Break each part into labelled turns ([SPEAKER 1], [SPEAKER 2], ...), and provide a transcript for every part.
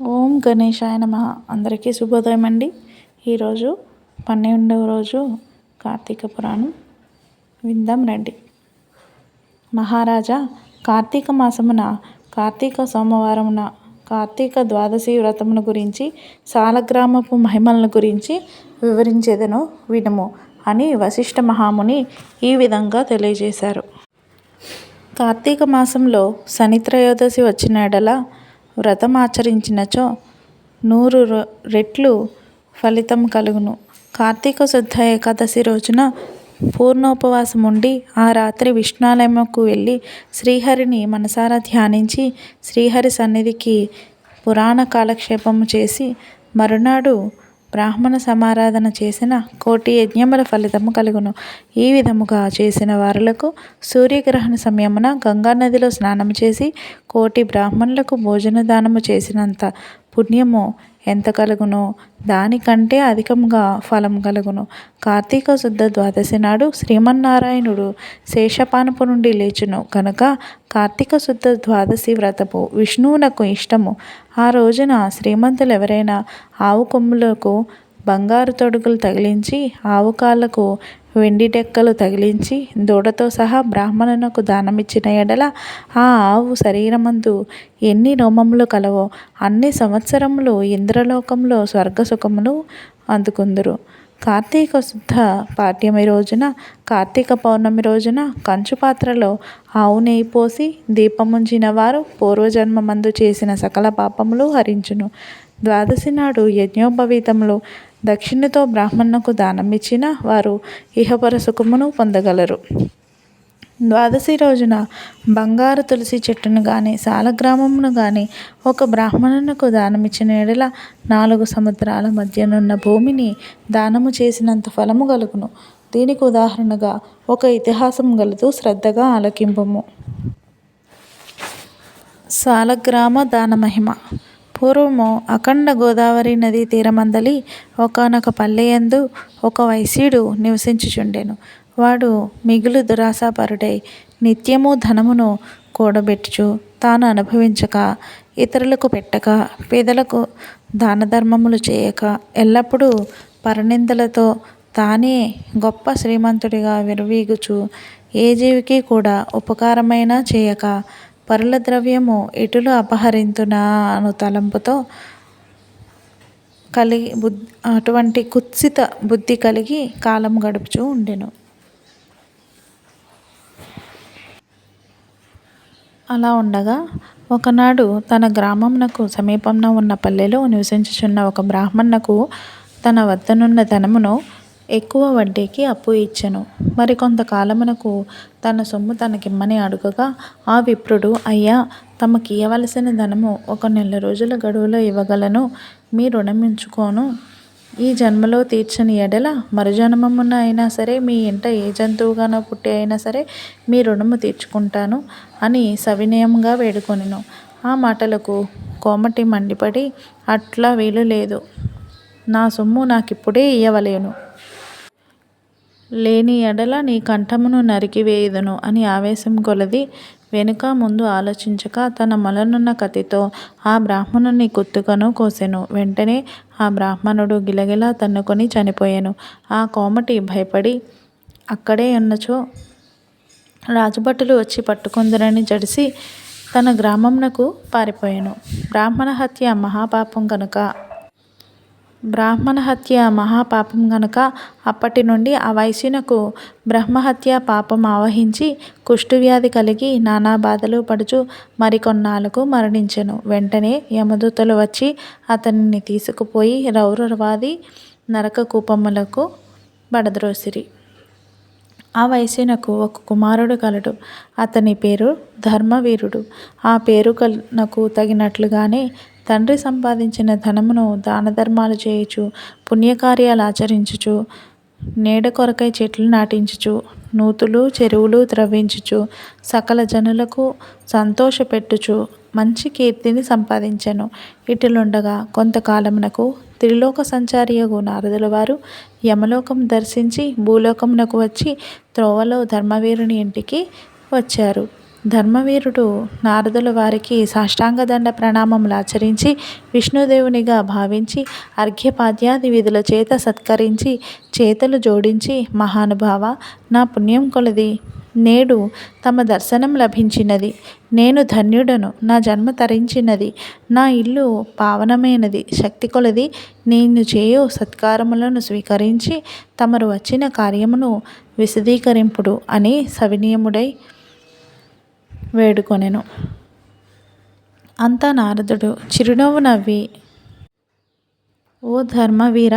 [SPEAKER 1] ఓం గణేశాయ నమ. అందరికీ శుభోదయం అండి. ఈరోజు పన్నెండవ రోజు కార్తీక పురాణం. విందాం రండి. మహారాజా కార్తీక మాసమున కార్తీక సోమవారమున కార్తీక ద్వాదశి వ్రతమును గురించి సాలగ్రామపు మహిమలను గురించి వివరించేదను వినము అని వశిష్ఠ మహాముని ఈ విధంగా తెలియజేశారు. కార్తీక మాసంలో శనిత్రయోదశి వచ్చిన ఎడల వ్రతం ఆచరించినచో నూరు రెట్లు ఫలితం కలుగును. కార్తీక శుద్ధ ఏకాదశి రోజున పూర్ణోపవాసం ఉండి ఆ రాత్రి విష్ణాలయముకు వెళ్ళి శ్రీహరిని మనసారా ధ్యానించి శ్రీహరి సన్నిధికి పురాణ కాలక్షేపము చేసి మరునాడు బ్రాహ్మణ సమారాధన చేసిన కోటి యజ్ఞముల ఫలితము కలుగును. ఈ విధముగా చేసిన వారులకు సూర్యగ్రహణ సమయమున గంగానదిలో స్నానం చేసి కోటి బ్రాహ్మణులకు భోజన దానము చేసినంత పుణ్యము ఎంత కలుగునో? దానికంటే అధికంగా ఫలం కలుగును. కార్తీక శుద్ధ ద్వాదశి నాడు శ్రీమన్నారాయణుడు శేషపానపు నుండి లేచును. కనుక కార్తీక శుద్ధ ద్వాదశి వ్రతము విష్ణువునకు ఇష్టము. ఆ రోజున శ్రీమంతులు ఎవరైనా ఆవు కొమ్ములకు బంగారు తొడుగులు తగిలించి ఆవు కాళ్ళకు వెండి డెక్కలు తగిలించి దూడతో సహా బ్రాహ్మణునకు దానమిచ్చిన ఎడల ఆ ఆవు శరీరమందు ఎన్ని రోమములు కలవో అన్ని సంవత్సరములు ఇంద్రలోకంలో స్వర్గసుఖములు అందుకుందురు. కార్తీక శుద్ధ పాఠ్యమి రోజున కార్తీక పౌర్ణమి రోజున కంచు పాత్రలో ఆవు నెయ్యి పోసి దీపముంచిన వారు పూర్వజన్మమందు చేసిన సకల పాపములు హరించును. ద్వాదశి నాడు యజ్ఞోపవీతములు దక్షిణతో బ్రాహ్మణునకు దానమిచ్చిన వారు ఇహపర సుఖమును పొందగలరు. ద్వాదశి రోజున బంగారు తులసి చెట్టును కానీ సాలగ్రామమును కానీ ఒక బ్రాహ్మణునకు దానమిచ్చిన ఎడల నాలుగు సముద్రాల మధ్యనున్న భూమిని దానము చేసినంత ఫలము కలుగును దీనికి ఉదాహరణగా ఒక ఇతిహాసం గలదు శ్రద్ధగా ఆలకింపము. సాలగ్రామ దాన మహిమ పూర్వము అఖండ గోదావరి నదీ తీరమందలి ఒకనొక పల్లెయందు ఒక వైశ్యుడు నివసించుచుండెను. వాడు మిగులు దురాశాపరుడై నిత్యము ధనమును కూడబెట్టుచు తాను అనుభవించక ఇతరులకు పెట్టక పేదలకు దాన ధర్మములు చేయక ఎల్లప్పుడూ పరనిందలతో తానే గొప్ప శ్రీమంతుడిగా విరవీగుచు ఏ జీవికి కూడా ఉపకారమైనా చేయక పరుల ద్రవ్యము ఇటులు అపహరింతునా అను తలంపుతో కలిగి బుద్ధి అటువంటి కుత్సిత బుద్ధి కలిగి కాలం గడుపుచూ ఉండెను. అలా ఉండగా ఒకనాడు తన గ్రామంనకు సమీపంలో ఉన్న పల్లెలో నివసించుచున్న ఒక బ్రాహ్మణునకు తన వద్దనున్న ధనమును ఎక్కువ వడ్డీకి అప్పు ఇచ్చెను. మరి కొంతకాలమునకు తన సొమ్ము తనకిమ్మని అడుగగా ఆ విప్రుడు అయ్యా తమకి ఇయ్యవలసిన ధనము ఒక నెల రోజుల గడువులో ఇవ్వగలను. మీ రుణమించుకోను ఈ జన్మలో తీర్చని ఎడల మరుజన్మమున అయినా సరే మీ ఇంట ఏ జంతువుగానో పుట్టి అయినా సరే మీ రుణము తీర్చుకుంటాను అని సవినయంగా వేడుకొనిను. ఆ మాటలకు కోమటి మండిపడి అట్లా వీలు లేదు. నా సొమ్ము నాకిప్పుడే ఇవ్వలేను లేని ఎడల నీ కంఠమును నరికివేయుదును అని ఆవేశం కొలది వెనుక ముందు ఆలోచించక తన మొలనున్న కత్తితో ఆ బ్రాహ్మణుని కుత్తుకను కోసెను. వెంటనే ఆ బ్రాహ్మణుడు గిలగిలా తన్నుకొని చనిపోయాను. ఆ కోమటి భయపడి అక్కడే ఉన్నచో రాజభటులు వచ్చి పట్టుకుందరని జడిసి తన గ్రామమునకు పారిపోయాను. బ్రాహ్మణ హత్య మహాపాపం కనుక బ్రాహ్మణ హత్య మహాపాపం గనుక అప్పటి నుండి ఆ వైశ్యునకు బ్రహ్మహత్య పాపం ఆవహించి కుష్ఠువ్యాధి కలిగి నానా బాధలు పడుచు మరికొన్నాళ్ళకు మరణించెను. వెంటనే యమదూతలు వచ్చి అతనిని తీసుకుపోయి రౌరవాది నరక కూపములకు పడద్రోసిరి ఆ వైశ్యునకు ఒక కుమారుడు కలడు. అతని పేరు ధర్మవీరుడు. ఆ పేరు కనకు తగినట్లుగానే తండ్రి సంపాదించిన ధనమును దాన ధర్మాలు చేయుచు పుణ్యకార్యాలు ఆచరించుచు నీడ కొరకై చెట్లు నాటించుచు నూతులు చెరువులు త్రవ్వించుచు సకల జనులకు సంతోషపెట్టుచు మంచి కీర్తిని సంపాదించెను. ఇటులుండగా కొంతకాలమునకు త్రిలోక సంచారియగు నారదుల వారు యమలోకం దర్శించి భూలోకమునకు వచ్చి త్రోవలో ధర్మవీరుని ఇంటికి వచ్చారు. ధర్మవీరుడు నారదుల వారికి సాష్టాంగదండ ప్రణామములు ఆచరించి విష్ణుదేవునిగా భావించి అర్ఘ్యపాద్యాది విధుల చేత సత్కరించి చేతులు జోడించి మహానుభావ నా పుణ్యం కొలది. నేడు తమ దర్శనం లభించినది. నేను ధన్యుడను నా జన్మ తరించినది. నా ఇల్లు పావనమైనది. శక్తి కొలది. నేను చేయు సత్కారములను స్వీకరించి తమరు వచ్చిన కార్యమును విశదీకరింపుడు అని సవినీయముడై వేడుకొనెను. అంతా నారదుడు చిరునవ్వు నవ్వి ఓ ధర్మవీర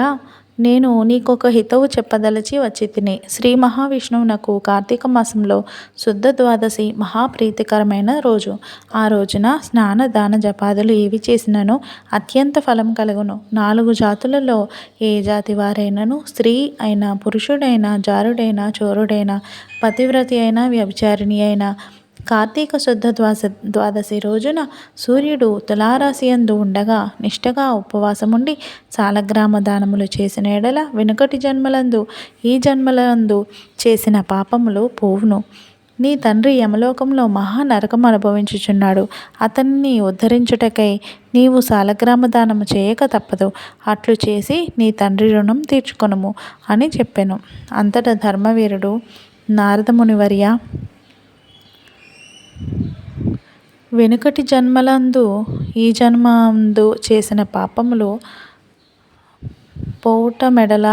[SPEAKER 1] నేను నీకొక హితవు చెప్పదలచి వచ్చి తిని శ్రీ మహావిష్ణువునకు కార్తీక మాసంలో శుద్ధ ద్వాదశి మహాప్రీతికరమైన రోజు. ఆ రోజున స్నాన దాన జపాదులు ఏవి చేసినను అత్యంత ఫలం కలుగును. నాలుగు జాతులలో ఏ జాతి వారైనను స్త్రీ అయినా పురుషుడైనా జారుడైనా చోరుడైనా పతివ్రతి అయినా వ్యభిచారిణి అయినా కార్తీక శుద్ధ ద్వాస ద్వాదశి రోజున సూర్యుడు తులారాశియందు ఉండగా నిష్టగా ఉపవాసముండి సాలగ్రామ దానములు చేసిన ఎడల వెనుకటి జన్మలందు ఈ జన్మలందు చేసిన పాపములు పోవును. నీ తండ్రి యమలోకంలో మహా నరకం అనుభవించుచున్నాడు. అతన్ని ఉద్ధరించుటకై నీవు సాలగ్రామ దానము చేయక తప్పదు. అట్లు చేసి నీ తండ్రి రుణం తీర్చుకొనుము అని చెప్పాను. అంతటా ధర్మవీరుడు నారదమునివర్య వెనుకటి జన్మలందు ఈ జన్మందు చేసిన పాపములు పోవుట మెడల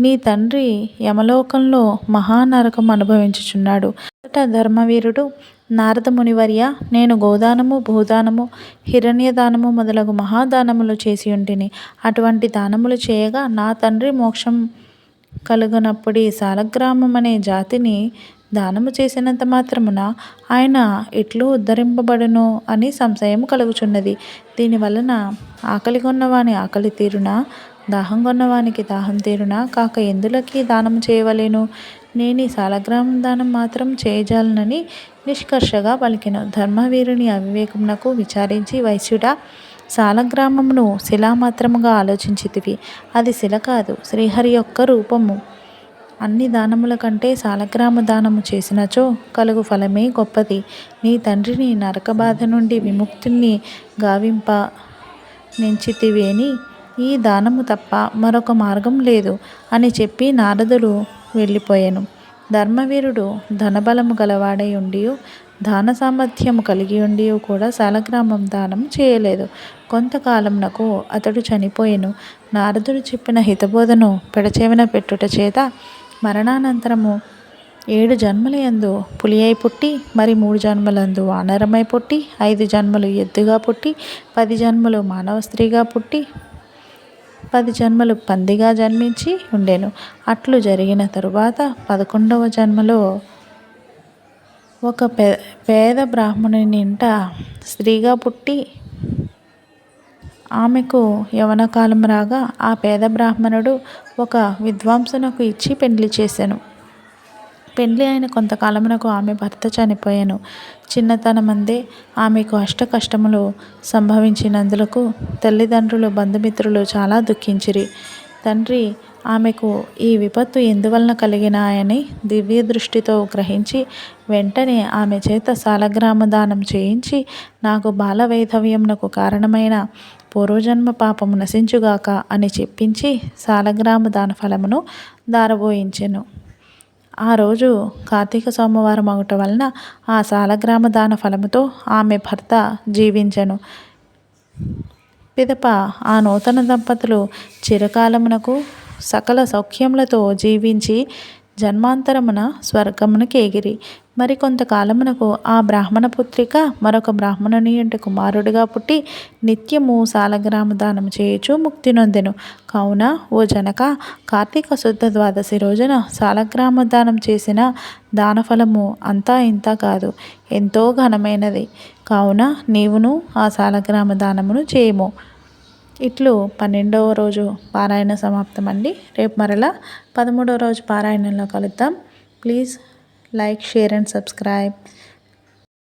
[SPEAKER 1] నీ తండ్రి యమలోకంలో మహానరకం అనుభవించుచున్నాడు. అంతటా ధర్మవీరుడు నారద మునివర్య నేను గోదానము భూదానము హిరణ్యదానము మొదలగు మహాదానములు చేసి ఉంటిని అటువంటి దానములు చేయగా నా తండ్రి మోక్షం కలుగునప్పుడు ఈ సాలగ్రామం అనే జాతిని దానము చేసినంత మాత్రమున ఆయన ఎట్లు ఉద్ధరింపబడును అని సంశయం కలుగుచున్నది. దీనివలన ఆకలి కొన్నవాని ఆకలి తీరునా? దాహం కొన్నవానికి దాహం తీరునా? కాక ఎందులకి దానం చేయవలేను? నేను ఈ సాలగ్రామం దానం మాత్రం చేయజాలనని నిష్కర్షగా పలికెను. ధర్మవీరుని అవివేకమునకు విచారించి వైశ్యుడా సాలగ్రామమును శిలామాత్రముగా ఆలోచించితివి. అది శిల కాదు శ్రీహరి యొక్క రూపము. అన్ని దానముల కంటే సాలగ్రామ దానము చేసినచో కలుగు ఫలమే గొప్పది. నీ తండ్రిని నరక బాధ నుండి విముక్తిని గావింప నెంచితివేని ఈ దానము తప్ప మరొక మార్గం లేదు అని చెప్పి నారదుడు వెళ్ళిపోయాను. ధర్మవీరుడు ధనబలము గలవాడై ఉండి దాన సామర్థ్యము కలిగి ఉండి కూడా సాలగ్రామం దానం చేయలేదు. కొంతకాలంనకు అతడు చనిపోయెను. నారదుడు చెప్పిన హితబోధను పెడచేవిన పెట్టుట చేత మరణానంతరము ఏడు జన్మల యందు పులి అయి పుట్టి మరి మూడు జన్మలందు వానరమై పుట్టి ఐదు జన్మలు ఎద్దుగా పుట్టి పది జన్మలు మానవ స్త్రీగా పుట్టి పది జన్మలు పందిగా జన్మించి ఉండేను. అట్లు జరిగిన తరువాత పదకొండవ జన్మలో ఒక పే పేద బ్రాహ్మణుని ఇంట స్త్రీగా పుట్టి ఆమెకు యవన కాలం రాగా ఆ పేద బ్రాహ్మణుడు ఒక విద్వాంసునకు ఇచ్చి పెండ్లి చేశాను పెండ్లి అయిన కొంతకాలమునకు ఆమె భర్త చనిపోయాను. చిన్నతనమందే ఆమెకు అష్ట కష్టములు సంభవించినందులకు తల్లిదండ్రులు బంధుమిత్రులు చాలా దుఃఖించిరి. తండ్రి ఆమెకు ఈ విపత్తు ఎందువలన కలిగినాయని దివ్య దృష్టితో గ్రహించి వెంటనే ఆమె చేత సాలగ్రామ దానం చేయించి నాకు బాల వైధవ్యమునకు కారణమైన పూర్వజన్మ పాపము నశించుగాక అని చెప్పించి సాలగ్రామ దాన ఫలమును దారబోయించెను. ఆ రోజు కార్తీక సోమవారం అవటం వలన ఆ సాలగ్రామ దాన ఫలముతో ఆమె భర్త జీవించెను. పిదప ఆ నూతన దంపతులు చిరకాలమునకు సకల సౌఖ్యములతో జీవించి జన్మాంతరమున స్వర్గమునకు ఎగిరి. మరి కొంతకాలమునకు ఆ బ్రాహ్మణ పుత్రిక మరొక బ్రాహ్మణుని ఇంటి కుమారుడిగా పుట్టి నిత్యము సాలగ్రామ దానం చేయుచు ముక్తి నొందెను. కావున ఓ జనక కార్తీక శుద్ధ ద్వాదశి రోజున సాలగ్రామ దానం చేసిన దానఫలము అంతా ఇంత కాదు ఎంతో ఘనమైనది. కావున నీవును ఆ సాలగ్రామ దానమును చేయము. ఇట్లు పన్నెండవ రోజు పారాయణ సమాప్తం అండి రేపు మరలా పదమూడవ రోజు పారాయణంలో కలుద్దాం. Please like share and subscribe.